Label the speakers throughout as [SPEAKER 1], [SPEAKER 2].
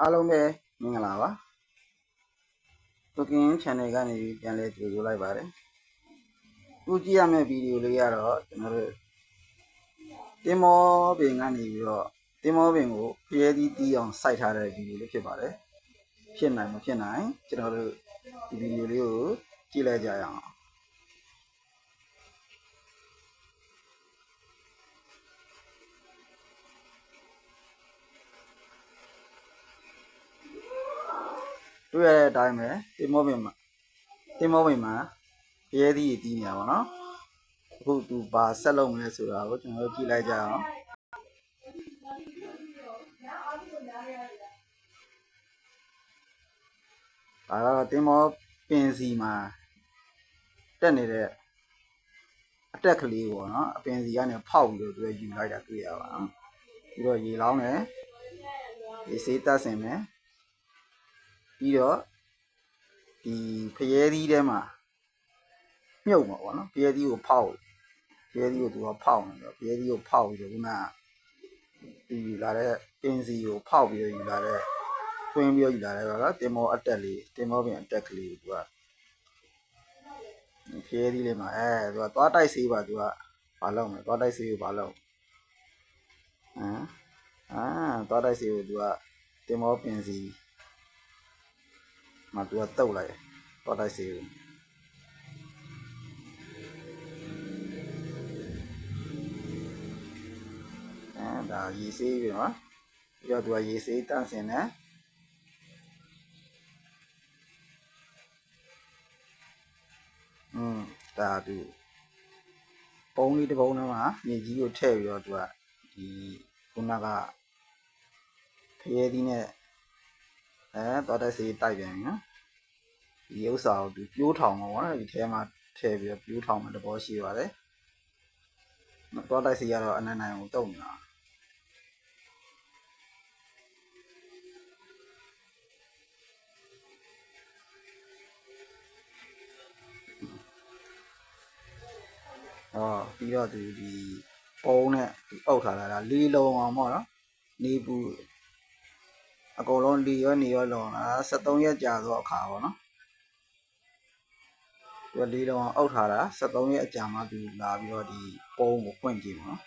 [SPEAKER 1] အားလုံးပဲမင်္ဂလာပါ Cooking Channel ကနေပြီးပြန်လဲကြိုဆိုလိုက်ပါတယ်အခုကြည့်ရမယ့်ဗီဒီယိုလေးကတော့ကျွန်တော်တို့တင်မောပင်ကနေပြီးတော့တင်မောပင်ကိုဖျဲသီးတီးအောင်စိုက်ထားတဲ့ဗီဒီယိုလေးဖြစ်ပါတယ်ဖြစ်နိုင်မဖြစ်နိုင်ကျွန်တော်တို့ဒီဗီဒီယိုလေးကိုကြည့်လိုက်ကြရအောင် တွေ့ရတဲ့အတိုင်းပဲတင်မောပင်မှာတင်မောပင်မှာဖျဲသီးတီးနေတာပါနော်အခုသူဘာဆက်လုပ်မလဲဆိုတာကိုကျွန်တော်တို့ကြည့်လိုက်ကြအောင်ဒါကတော့တင်မောပင်စီမှာတက်နေတဲ့အတက်ကလေးပေါ့နော်အပင်စီကနေဖောက်ပြီးတော့သူကယူလိုက်တာတွေ့ရပါအောင်ပြီးတော့ရေလောင်းတယ်ရေစေးတက်ဆင်မယ် ပြီးတော့ဒီဖျဲသီးထဲမှာမြုပ်မှာပေါ့နော်ဖျဲသီးကိုဖောက်ဖျဲသီးကိုသူကဖောက်နေတော့ဖျဲသီးကိုဖောက်ပြီးတော့ခုနကဒီယူလာတဲ့ပင်စီကိုဖောက်ပြီးတော့ယူလာတဲ့ twin ပြီးတော့ယူလာတယ်ပါတော့တင်မောအတက်လေးတင်မောပင်အတက်ကလေးကိုသူကဖျဲသီးလေးမှာအဲသူကသွားတိုက်ဆေးပါသူကဘာလုပ်မလဲသွားတိုက်ဆေးကိုဘာလုပ်ဟမ်အာသွားတိုက်ဆေးကိုသူကတင်မောပင်စီ မှာသူကတုတ်လိုက်သွားတိုက်ဆေးကိုအဲဒါရေဆေးပြီနော်ပြီးတော့သူကရေဆေးတန့်စင်တယ်อืมဒါသူပုံးလေးတစ်ပုံးထဲမှာမြေကြီးကိုထည့်ပြီးတော့သူကဒီခုနကဖရဲသီးနဲ့ အဲတော်တက်စီတိုက်ပြန်ပြီနော်ဒီဥစ္စာကိုသူပြိုးထောင်မှာပေါ့နော်ဒီထဲမှာထည့်ပြီးတော့ပြိုးထောင်မှာတဘောရှိပါတယ်တော်တက်စီကတော့အနန္တနိုင်ကိုတုံနေတာဟောပြီးတော့သူဒီပုံးနဲ့ဒီအုပ်ထားတာဒါလေးလုံးအောင်ပေါ့နော်နေပူ အကုန်လုံးလီရောနေရောလုံတာ73ရက်ကြာသောအခါပေါ့နော်သူကလေးလုံးအောင်အုပ်ထားတာ73ရက်အကြာမှသူလာပြီးတော့ဒီပုံးကိုဖွင့်ကြည့်ပေါ့နော်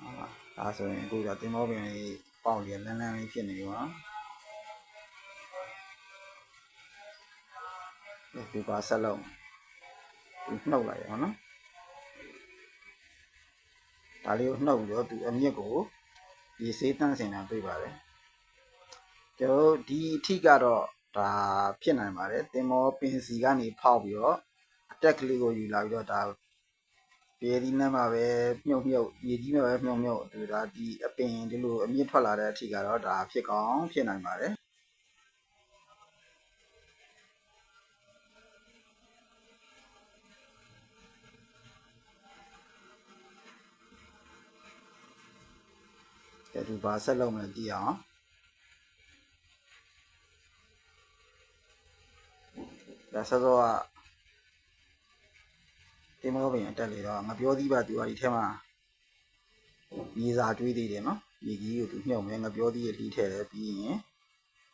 [SPEAKER 1] ဟုတ်ပါဒါဆိုရင်အခုကတင်မောပင်လေးပေါက်လေးလန်းလန်းလေးဖြစ်နေပြီပေါ့နော်ဒီပါဆက်လုံးနှုတ်လိုက်ရအောင်နော်ဒါလေးကိုနှုတ်ပြီးတော့သူအမြင့်ကို ရေဆေးတန့်စင်တာတွေ့ပါတယ်ကျွန်တော်ဒီအထိကတော့ဒါဖြစ်နိုင်ပါတယ်တင်မောပင်စီကနေဖောက်ပြီးတော့အတက်ကလေးကိုယူလာပြီးတော့ဒါပြေဒီနဲ့မှာပဲမြုပ်မြုပ်ရေကြီးမှာပဲမြုပ်မြုပ်ဒီဒါဒီအပင်ဒီလိုအမြင့်ထွက်လာတဲ့အထိကတော့ဒါဖြစ်ကောင်းဖြစ်နိုင်ပါတယ် ကဲဒီဘာဆက်လုပ်မလဲကြည့်အောင်ဒါဆက်တော့ကတင်မောပင်အတက်လေတော့ငါပြောသေးပါသူကဒီထဲမှာမြေစာတွေးသေးတယ်နော်မြေကြီးကိုသူမြုပ်မယ်ငါပြောသေးရလှီးထည့်တယ်ပြီးရင်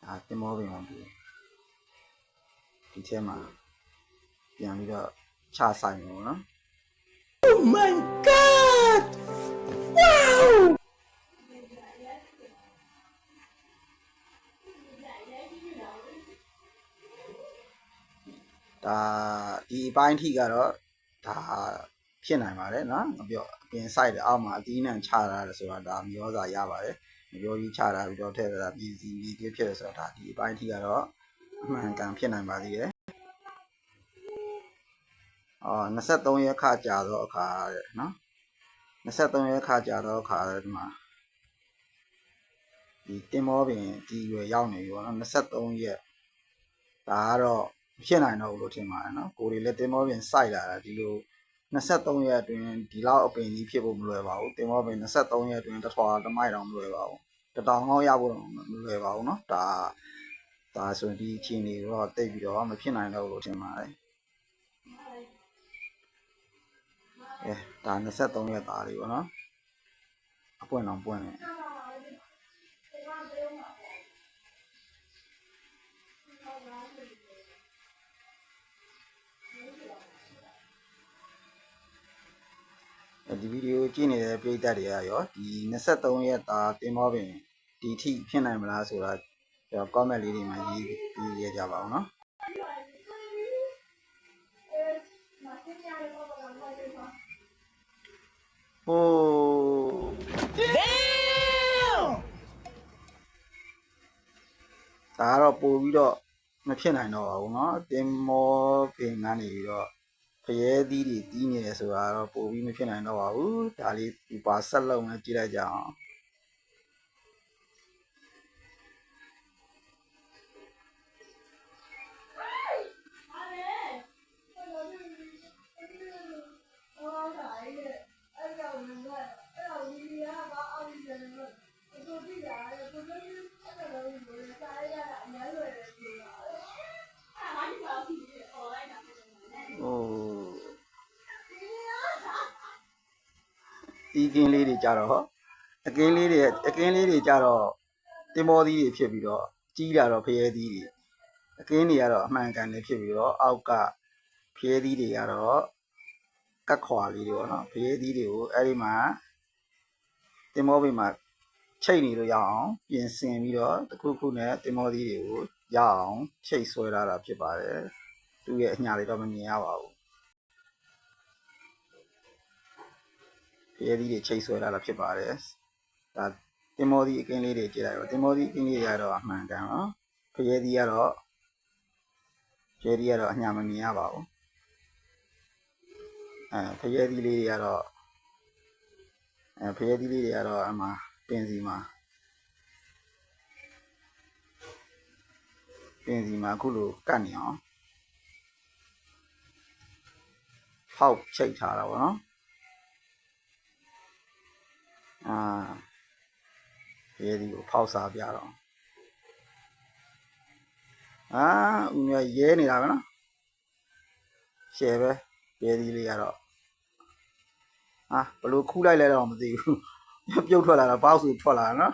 [SPEAKER 1] ဒါတင်မောပင်ကိုသူဒီထဲမှာပြန်ပြီးတော့ချဆိုင်မယ်ပေါ့နော်
[SPEAKER 2] Oh my god! Wow!
[SPEAKER 1] ဒါဒီအပိုင်းထိကတော့ဒါဖြစ်နိုင်ပါတယ်နော်မပြောအပြင် site အောက်မှာအသီးနှံချတာလဲဆိုတာဒါမျောစာရပါတယ်မပြောကြီးချတာပြီးတော့ထည့်တာပြည်စီပြည်ပြဖြစ်တယ်ဆိုတာဒါဒီအပိုင်းထိကတော့အမှန်ကန်ဖြစ်နိုင်ပါသေးတယ်အော်23ရက်ခါကြာတော့အခါတဲ့နော်23ရက်ခါကြာတော့အခါတဲ့ဒီမှာဒီတင်မောပင်ဒီရွယ်ရောက်နေပြီပေါ့နော်23ရက်ဒါကတော့ မဖြစ်နိုင်တော့ဘူးလို့ထင်ပါတယ်နော်ကိုယ်တွေလည်းတင်မောပြင်စိုက်လာတာဒီလို23ရက်အတွင်းဒီလောက်အပင်ကြီးဖြစ်ဖို့မလွယ်ပါဘူးတင်မောပင်23ရက်အတွင်းတစ်ထွာတမိုက်တောင်မလွယ်ပါဘူးတတောင်ကောင်းရဖို့တော့မလွယ်ပါဘူးနော်ဒါဒါဆိုရင်ဒီအချိန်တွေတော့တိတ်ပြီးတော့မဖြစ်နိုင်တော့ဘူးလို့ထင်ပါတယ်အဲဒါ23ရက်သားလေးပေါ့နော်အပွင့်အောင်ပွင့်တယ် ဒီဗီဒီယိုကြည့်နေတဲ့ပရိသတ်တွေကရောဒီ23ရက်သားတင်မောပင်ဒီထိဖြစ်နိုင်မလားဆိုတာကျွန်တော် comment လေးတွေမှာရေးရေးရကြပါအောင်နော် ဟိုဒါကတော့ပို့ပြီးတော့မဖြစ်နိုင်တော့ပါဘူးเนาะတင်မောပင်ကနေပြီးတော့ ဖရဲသီးတွေတီးနေတယ်ဆိုတာကတော့ပို့ပြီးမဖြစ်နိုင်တော့ပါဘူးဒါလေးဒီပါဆက်လုံးနဲ့ကြည့်လိုက်ကြအောင် ဒီကင်းလေးတွေကြတော့အကင်းလေးတွေအကင်းလေးတွေကြတော့တင်မောသီးတွေဖြစ်ပြီးတော့ကြီးလာတော့ဖရဲသီးတွေအကင်းတွေကတော့အမှန်ကန်လေးဖြစ်ပြီးတော့အောက်ကဖရဲသီးတွေကတော့ကတ်ခွာလေးတွေပေါ့နော်ဖရဲသီးတွေကိုအဲ့ဒီမှာတင်မောဘေးမှာချိတ်နေလို့ရအောင်ပြင်ဆင်ပြီးတော့တစ်ခုခုနဲ့တင်မောသီးတွေကိုရအောင်ချိတ်ဆွဲထားတာဖြစ်ပါတယ်သူ့ရဲ့အညာလေးတော့မမြင်ရပါဘူး ရဲသီးတွေချိတ်ဆွဲလာတာဖြစ်ပါတယ်။ဒါတင်မောသီးအကင်းလေးတွေကြည့်လိုက်တော့တင်မောသီးအကင်းလေးတွေကတော့အမှန်ကန်နော်။ဖရဲသီးကတော့ဖရဲသီးကတော့အညာမမြင်ရပါဘူး။အဲဖရဲသီးလေးတွေကတော့အဲဖရဲသီးလေးတွေကတော့အမှပင်စီမှာပင်စီမှာအခုလိုကတ်နေအောင်ဖောက်ချိတ်ထားတာပေါ့နော် အာရဲဒီကိုဖောက်စားပြတော့အာဦးမြရဲနေတာပဲနော်ရှယ်ပဲရဲဒီလေးကတော့အာဘလို့ခူးလိုက်လဲတော့မသိဘူးပြုတ်ထွက်လာတာပေါက်စုထွက်လာတာနော်